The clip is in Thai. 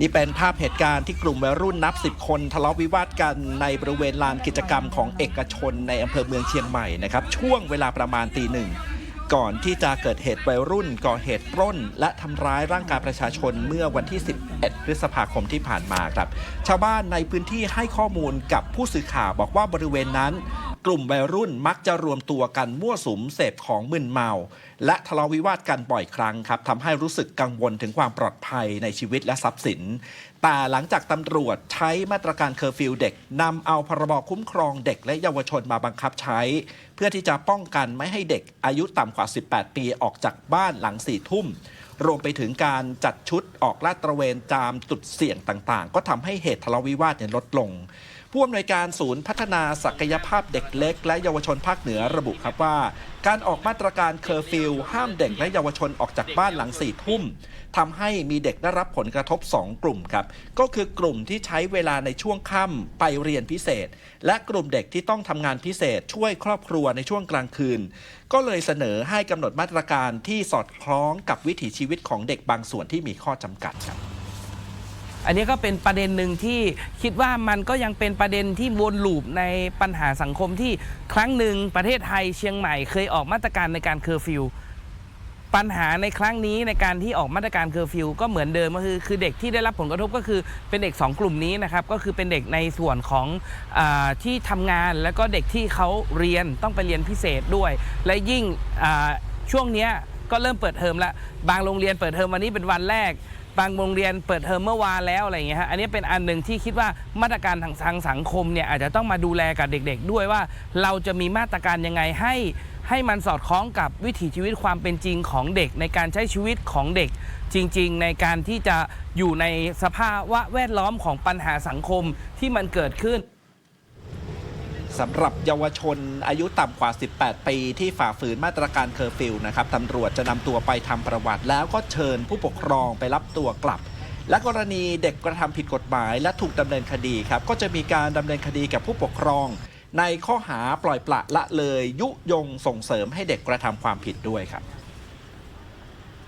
นี่เป็นภาพเหตุการณ์ที่กลุ่มวัยรุ่นนับสิบคนทะเลาะวิวาทกันในบริเวณลานกิจกรรมของเอกชนในอำเภอเมืองเชียงใหม่นะครับช่วงเวลาประมาณตีหนึ่งก่อนที่จะเกิดเหตุวัยรุ่นก่อเหตุปล้น และทำร้ายร่างกายประชาชนเมื่อวันที่ 11 พฤษภาคมที่ผ่านมาครับ ชาวบ้านในพื้นที่ให้ข้อมูลกับผู้สื่อข่าวบอกว่าบริเวณนั้น กลุ่มวัยรุ่นมักจะรวมตัวกันมั่วสุมเสพของมึนเมา และทะเลาะวิวาทกันบ่อยครั้งครับทำให้รู้สึกกังวลถึงความปลอดภัยในชีวิตและทรัพย์สิน แต่หลังจากตำรวจใช้มาตรการเคอร์ฟิวเด็กนำเอาพรบคุ้มครองเด็กและเยาวชนมาบังคับใช้ เพื่อที่จะป้องกันไม่ให้เด็กอายุต่ำกว่า 18 ปีออกจากบ้านหลังสี่ทุ่มรวมไปถึงการจัดชุดออกลาดตระเวนตามจุดเสี่ยงต่างๆ ก็ทำให้เหตุทะเลาะวิวาทเนี่ยลดลง ผู้อำนวยการศูนย์พัฒนาศักยภาพเด็กเล็ก และเยาวชนภาคเหนือระบุครับว่า การออกมาตรการเคอร์ฟิวห้ามเด็กและเยาวชนออกจากบ้านหลังสี่ทุ่มทำให้มีเด็กได้รับผลกระทบ 2 กลุ่มครับ ก็คือกลุ่มที่ใช้เวลาในช่วงค่ำไปเรียนพิเศษ และกลุ่มเด็กที่ต้องทำงานพิเศษ ช่วยครอบครัวในช่วงกลางคืน ก็เลยเสนอให้กำหนดมาตรการที่สอดคล้องกับวิถีชีวิตของเด็กบางส่วนที่มีข้อจำกัดครับ อันนี้ก็เป็นประเด็นหนึ่งที่คิดว่ามันก็ยังเป็นประเด็นที่วนลูปในปัญหาสังคมที่ครั้งหนึ่งประเทศไทยเชียงใหม่เคยออกมาตรการในการเคอร์ฟิวปัญหาในครั้งนี้ในการที่ออกมาตรการเคอร์ฟิวก็เหมือนเดิมก็คือคือเด็กที่ได้รับผลกระทบก็คือเป็นเด็ก 2 กลุ่มนี้นะครับก็คือเป็นเด็กในส่วนของอที่ทำงานแล้วก็เด็กที่เขาเรียนต้องไปเรียนพิเศษด้วย และยิ่งช่วงนี้ก็เริ่มเปิดเทอมแล้วบางโรงเรียนเปิดเทอมวันนี้เป็นวันแรก บางโรงเรียนเปิดเทอมเมื่อวานแล้วอะไรอย่างเงี้ยฮะอันนี้เป็นอันหนึ่งที่คิดว่ามาตรการทางทางสังคมเนี่ยอาจจะต้องมาดูแลกับเด็ก ๆ ด้วยว่า เราจะมีมาตรการยังไงให้ให้มันสอดคล้องกับวิถีชีวิตความเป็นจริงของเด็กในการใช้ชีวิตของเด็ก จริง ๆ ในการที่จะอยู่ในสภาวะแวดล้อมของปัญหาสังคมที่มันเกิดขึ้น สำหรับเยาวชนอายุต่ำกว่า 18 ปีที่ฝ่าฝืนมาตรการเคอร์ฟิวนะครับตำรวจจะนำตัวไปทำประวัติ แล้วก็เชิญผู้ปกครองไปรับตัวกลับ และกรณีเด็กกระทำผิดกฎหมาย และถูกดำเนินคดีครับก็จะมีการดำเนินคดีกับผู้ปกครอง ในข้อหาปล่อยปละละเลยยุยงส่งเสริมให้เด็กกระทำความผิดด้วยครับ